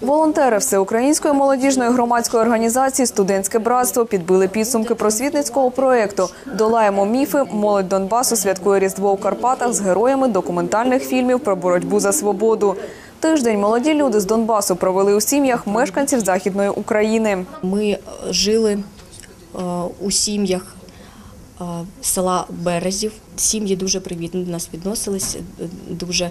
Волонтери Всеукраїнської молодіжної громадської організації Студентське братство підбили підсумки просвітницького проєкту Долаємо міфи. Молодь Донбасу святкує Різдво у Карпатах з героями документальних фільмів про боротьбу за свободу. Тиждень молоді люди з Донбасу провели у сім'ях мешканців Західної України. Ми жили е, у сім'ях е, села Березів. Сім'ї дуже привітно до нас відносились, е, дуже е,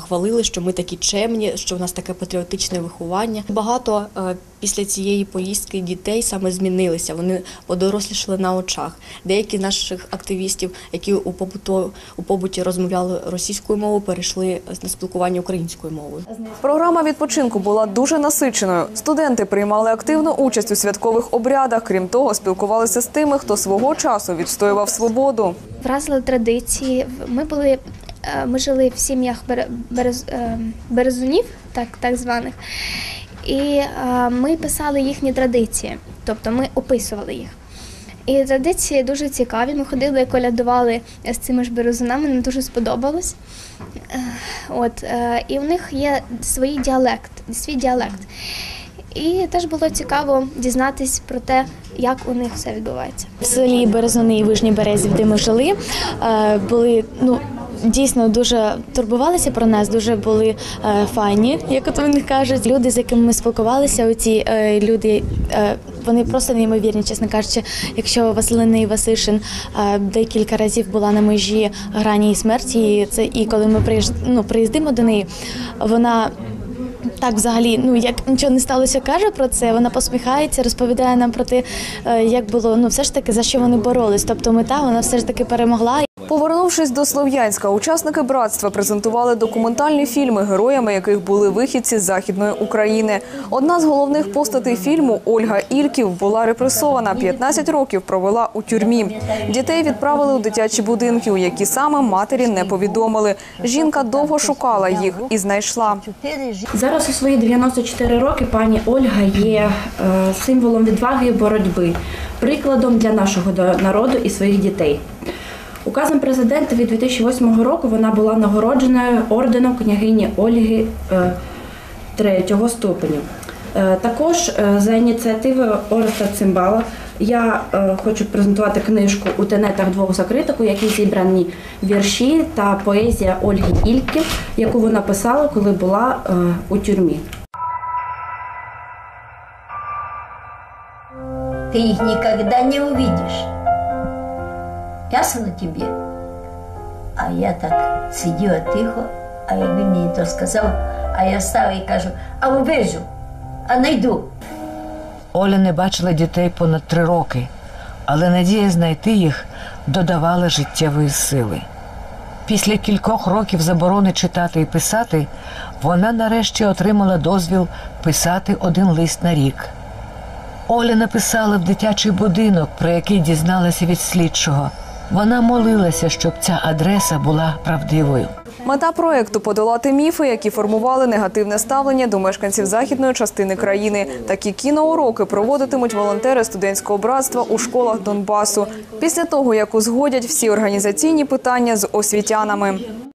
хвалили, що ми такі чемні, що в нас таке патріотичне виховання. Багато е, після цієї поїздки дітей саме змінилися. Вони подорослішали на очах. Деякі наших активістів, які у побуто у побуті розмовляли російською мовою, перейшли на спілкування українською мовою. Програма відпочинку була дуже насиченою. Студенти приймали активну участь у святкових обрядах. Крім того, спілкувалися з тими, хто свого часу відстоював свободу. Вразили традиції. Ми були, е, ми жили в сім'ях берез, е, березунів, так, так званих, і е, ми писали їхні традиції, тобто ми описували їх. І традиції дуже цікаві. Ми ходили, колядували з цими ж березунами, нам дуже сподобалось. От, і у них є свій діалект, свій діалект. І теж було цікаво дізнатись про те, як у них все відбувається. В селі Березуни і Вижній Березів, де ми жили, е, були ну. Дійсно дуже турбувалися про нас, дуже були е, файні, як от вони кажуть. Люди, з якими ми спілкувалися, оці е, люди, е, вони просто неймовірні, чесно кажучи. Якщо Василина і Васишин е, декілька разів була на межі грані і смерті, і це і коли ми приїж, ну, приїздимо до неї, вона так, взагалі, ну як нічого не сталося, каже про це. Вона посміхається, розповідає нам про те, е, як було ну все ж таки за що вони боролись. Тобто мета вона все ж таки перемогла. Повернувшись до Слов'янська, учасники братства презентували документальні фільми, героями яких були вихідці з західної України. Одна з головних постатей фільму Ольга Ільків була репресована. 15 років провела у тюрмі. Дітей відправили у дитячі будинки, у які саме матері не повідомили. Жінка довго шукала їх і знайшла. Зараз у свої 94 роки пані Ольга є е, символом відваги і боротьби, прикладом для нашого народу і своїх дітей. Указом президента від 2008 року вона була нагороджена орденом княгині Ольги е, третього ступеню. Е, Також е, за ініціативою Ореста Цимбала я хочу презентувати книжку у тенетах двох закриток, у якій зібрані вірші та поезія Ольги Ільки, яку вона писала, коли була у тюрмі. Ты их никогда не увидишь. Ясно тебе? А я так сиділа тихо, а як він мені то сказав, а я стала і кажу, а увижу, а найду. Оля не бачила дітей понад три роки, але надія знайти їх додавала життєвої сили. Після кількох років заборони читати і писати, вона нарешті отримала дозвіл писати один лист на рік. Оля написала в дитячий будинок, про який дізналася від слідчого. Вона молилася, щоб ця адреса була правдивою. Мета проекту подолати міфи, які формували негативне ставлення до мешканців західної частини країни. Такі кіноуроки проводитимуть волонтери студентського братства у школах Донбасу після того, як узгодять всі організаційні питання з освітянами.